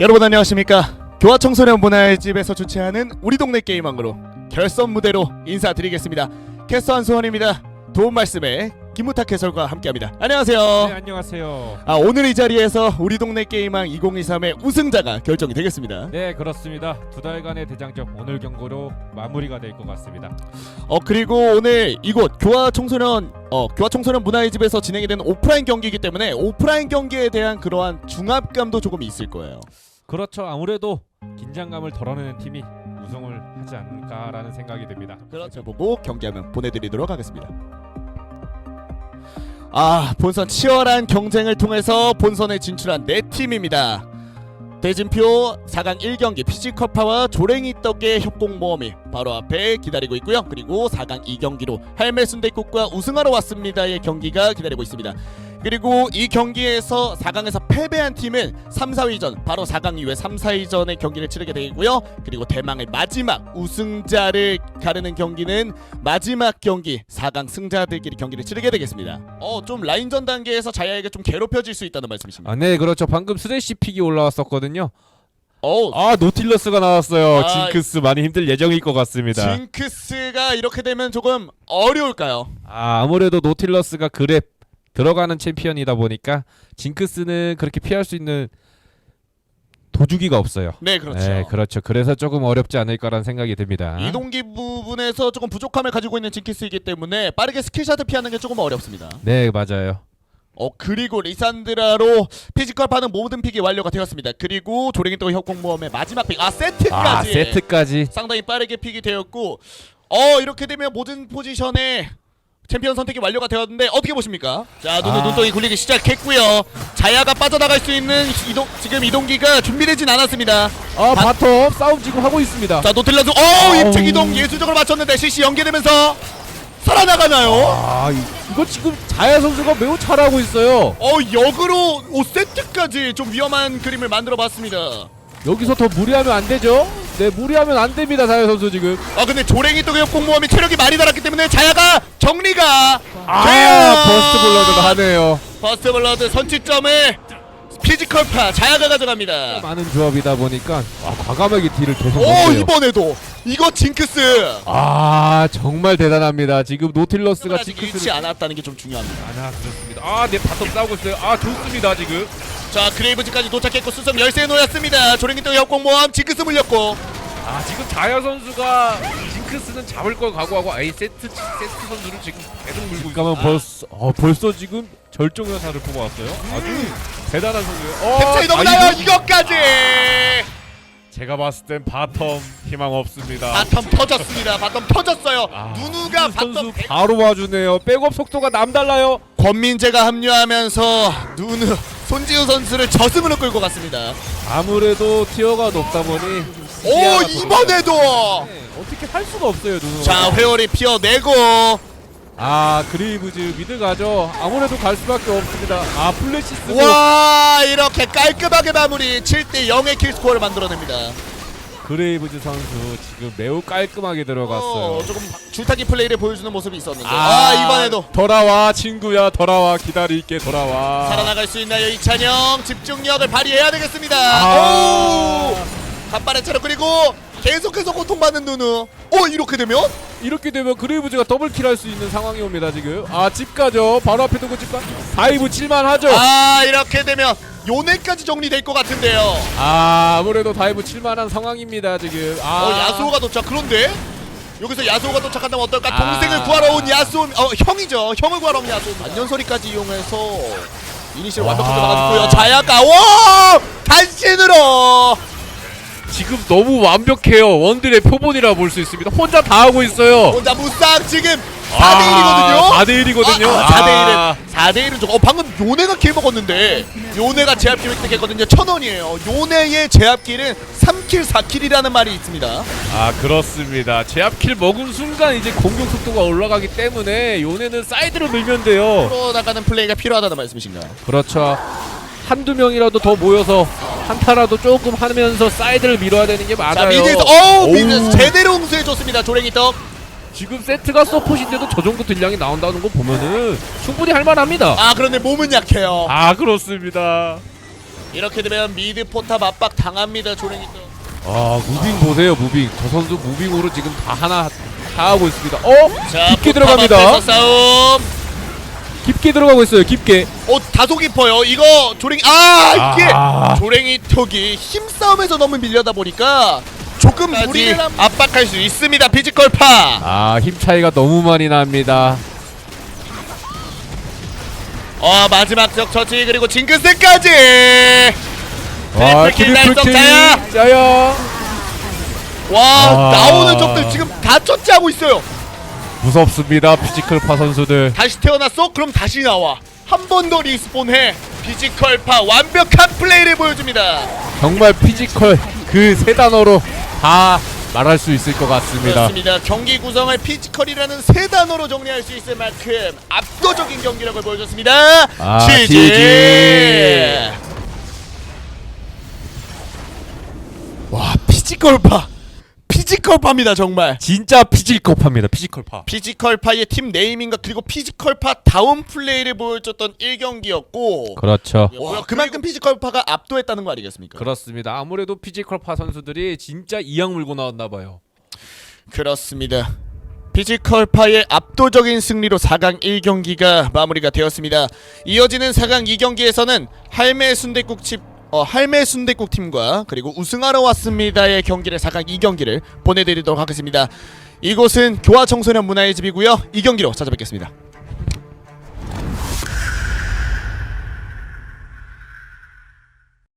여러분 안녕하십니까? 교화 청소년 문화의 집에서 주최하는 우리 동네 게임왕으로 결선 무대로 인사드리겠습니다. 캐스터 한수원입니다. 도움 말씀에 김무탁 해설과 함께합니다. 안녕하세요. 네 안녕하세요. 아 오늘 이 자리에서 우리 동네 게임왕 2023의 우승자가 결정이 되겠습니다. 네 그렇습니다. 두 달간의 대장정 오늘 경고로 마무리가 될 것 같습니다. 어 그리고 오늘 이곳 교화 청소년 어 교화 청소년 문화의 집에서 진행이 되는 오프라인 경기이기 때문에 오프라인 경기에 대한 그러한 중압감도 조금 있을 거예요 그렇죠. 아무래도 긴장감을 덜어내는 팀이 우승을 하지 않을까라는 생각이 듭니다. 그렇죠. 보고 경기하면 보내드리도록 하겠습니다. 아 본선 치열한 경쟁을 통해서 본선에 진출한 네 팀입니다. 대진표 4강 1경기 피지컬파와 조랭이 떡의 협공모험이 바로 앞에 기다리고 있고요. 그리고 4강 2경기로 헬멧 순대국과 우승하러 왔습니다의 경기가 기다리고 있습니다. 그리고 이 경기에서 4강에서 패배한 팀은 3, 4위전 바로 4강 이후에 3, 4위전의 경기를 치르게 되고요. 그리고 대망의 마지막 우승자를 가르는 경기는 마지막 경기 4강 승자들끼리 경기를 치르게 되겠습니다. 어 좀 라인전 단계에서 자야에게 좀 괴롭혀질 수 있다는 말씀이십니다. 아네 그렇죠. 방금 스레시 픽이 올라왔었거든요. 어 아 노틸러스가 나왔어요. 아, 징크스 많이 힘들 예정일 것 같습니다. 징크스가 이렇게 되면 조금 어려울까요? 아 아무래도 노틸러스가 그랩 들어가는 챔피언이다 보니까 징크스는 그렇게 피할 수 있는 도주기가 없어요. 네 그렇죠. 네 그렇죠. 그래서 조금 어렵지 않을까라는 생각이 듭니다. 이동기 부분에서 조금 부족함을 가지고 있는 징크스이기 때문에 빠르게 스킬샷을 피하는 게 조금 어렵습니다. 네 맞아요. 어 그리고 리산드라로 피지컬 파는 모든 픽이 완료가 되었습니다. 그리고 조랭이 또 협공모험의 마지막 픽, 아 세트까지 아 세트까지 상당히 빠르게 픽이 되었고, 어 이렇게 되면 모든 포지션에 챔피언 선택이 완료가 되었는데 어떻게 보십니까? 자 눈을 아. 눈덩이 굴리기 시작했고요. 자야가 빠져나갈 수 있는 이동 지금 이동기가 준비되진 않았습니다. 아 바- 바텀 싸움 지금 하고 있습니다. 자 노틸러스, 어 아우. 이동 예술적으로 맞췄는데 CC 연계되면서 살아나가나요? 아 이- 이거 지금 자야 선수가 매우 잘하고 있어요. 어 역으로 5세트까지 좀 위험한 그림을 만들어 봤습니다. 여기서 더 무리하면 안 되죠? 네 무리하면 안 됩니다 자야 선수 지금. 아 근데 조랭이 또 공모함이 체력이 많이 달았기 때문에 자야가 정리가 아. 버스트 블러드가 하네요. 버스트 블러드 선취점을 피지컬 파 자야가 가져갑니다. 많은 조합이다 보니까 아, 과감하게 딜을 계속 오 넣네요. 이번에도 이거 징크스 아 정말 대단합니다. 지금 노틸러스가 아직 잃지 징크스를 않았다는 게 좀 중요합니다. 아 그렇습니다. 아네 바텀 싸우고 있어요. 아 좋습니다 지금. 자 그레이브즈까지 도착했고 수성 열쇠에 놓였습니다. 조랭이 또 협공모함 징크스 물렸고 아 지금 자야 선수가 징크스는 잡을 걸 각오하고 아예 세트 세트 선수를 지금 계속 물고 잠깐만 있어요. 벌써 어, 벌써 지금 절정 연사를 뽑아왔어요. 아주 대단한 선수예요. 어, 캡차이 너무 아, 나요 이거- 이것까지 제가 봤을 땐 바텀 희망 없습니다. 바텀 터졌습니다. 바텀 터졌어요. 아, 누누가 선수 바텀 바로 와주네요. 백업 속도가 남달라요. 권민재가 합류하면서 누누 손지우 선수를 저승으로 끌고 갔습니다. 아무래도 티어가 높다 보니 오 이번에도 네, 어떻게 할 수가 없어요 누누. 자 회오리 피어내고 아 그레이브즈 미드 가죠. 아무래도 갈 수밖에 없습니다. 아 플래시 쓰고 와 이렇게 깔끔하게 마무리 7대 0의 킬스코어를 만들어냅니다. 그레이브즈 선수 지금 매우 깔끔하게 들어갔어요. 어, 조금 줄타기 플레이를 보여주는 모습이 있었는데 아, 이번에도 돌아와 친구야 돌아와 기다릴게 돌아와. 살아나갈 수 있나요 이찬영 집중력을 발휘해야 되겠습니다. 아. 오 간발의 차로 그리고 계속해서 고통받는 누누. 오 이렇게 되면 이렇게 되면 그레이브즈가 더블킬 할 수 있는 상황이 옵니다 지금. 아집 가죠. 바로 앞에 두고 집 가. 다이브 칠만 하죠. 아 이렇게 되면 요네까지 정리될 것 같은데요. 아 아무래도 다이브 칠만한 상황입니다 지금. 아 어 야수호가 도착 그런데 여기서 야수호가 도착한다면 어떨까 아. 동생을 구하러 온 야수호 어 형이죠 형을 구하러 온 야수호 만년설이까지 이용해서 이니시를 완벽하게 와. 막아줬고요 자야가 와 단신으로 지금 너무 완벽해요. 원딜의 표본이라 볼 수 있습니다. 혼자 다 하고 있어요. 혼자 무쌍 지금 아, 4대1이거든요 4대1이거든요. 아, 4대1은 4대1은 저거 어, 방금 요네가 킬 먹었는데 요네가 제압킬 획득했거든요 천원이에요 요네의 제압킬은 3킬 4킬이라는 말이 있습니다 아 그렇습니다. 제압킬 먹은 순간 이제 공격 속도가 올라가기 때문에 요네는 사이드로 밀면 돼요. 풀어나가는 플레이가 필요하다는 말씀이신가요? 그렇죠. 한두 명이라도 더 모여서 한타라도 조금 하면서 사이드를 밀어야 되는 게 맞아요. 자 미드에서 어우. 미드 제대로 응수해줬습니다 조랭이 떡 지금 세트가 서폿인데도 저 정도 딜량이 나온다는 거 보면은 충분히 할만합니다. 아 그런데 몸은 약해요 아 그렇습니다. 이렇게 되면 미드 포탑 압박 당합니다 조랭이 또. 아 무빙 보세요 무빙 저 선수 무빙으로 지금 다 하나 다 하고 있습니다 어자 깊게 포탑 들어갑니다 앞에서 싸움. 깊게 들어가고 있어요 깊게 어 다소 깊어요. 이거 조랭이 아 이게 아. 조랭이 턱이 힘싸움에서 너무 밀려다 보니까 조금 무리를 한- 압박할 수 있습니다. 피지컬파. 아 힘 차이가 너무 많이 납니다 어 마지막 적 처치 그리고 징크스까지. 와 트리플 킬 트리플 자야. 자야 와 아. 나오는 적들 지금 다 처치하고 있어요. 무섭습니다 피지컬파 선수들 다시 태어났어? 그럼 다시 나와. 한 번 더 리스폰해. 피지컬파 완벽한 플레이를 보여줍니다. 정말 피지컬 그 세 단어로 다 말할 수 있을 것 같습니다 그렇습니다. 경기 구성을 피지컬이라는 세 단어로 정리할 수 있을 만큼 압도적인 경기력을 보여줬습니다. 아, 지지. 지지. 와 피지컬파, 피지컬파입니다 정말. 진짜 피지컬파입니다 피지컬파 피지컬파의 팀 네이밍과 그리고 피지컬파 다운 플레이를 보여줬던 1경기였고 그렇죠 와, 그만큼 피지컬파가 압도했다는 거 아니겠습니까? 그렇습니다 아무래도 피지컬파 선수들이 진짜 이악 물고 나왔나 봐요 그렇습니다. 피지컬파의 압도적인 승리로 4강 1경기가 마무리가 되었습니다. 이어지는 4강 2경기에서는 할매 순대국 칩 어, 할매 순대국 팀과 그리고 우승하러 왔습니다의 경기를 4강 2경기를 보내드리도록 하겠습니다. 이곳은 교화 청소년 문화의 집이고요. 이 경기로 찾아뵙겠습니다.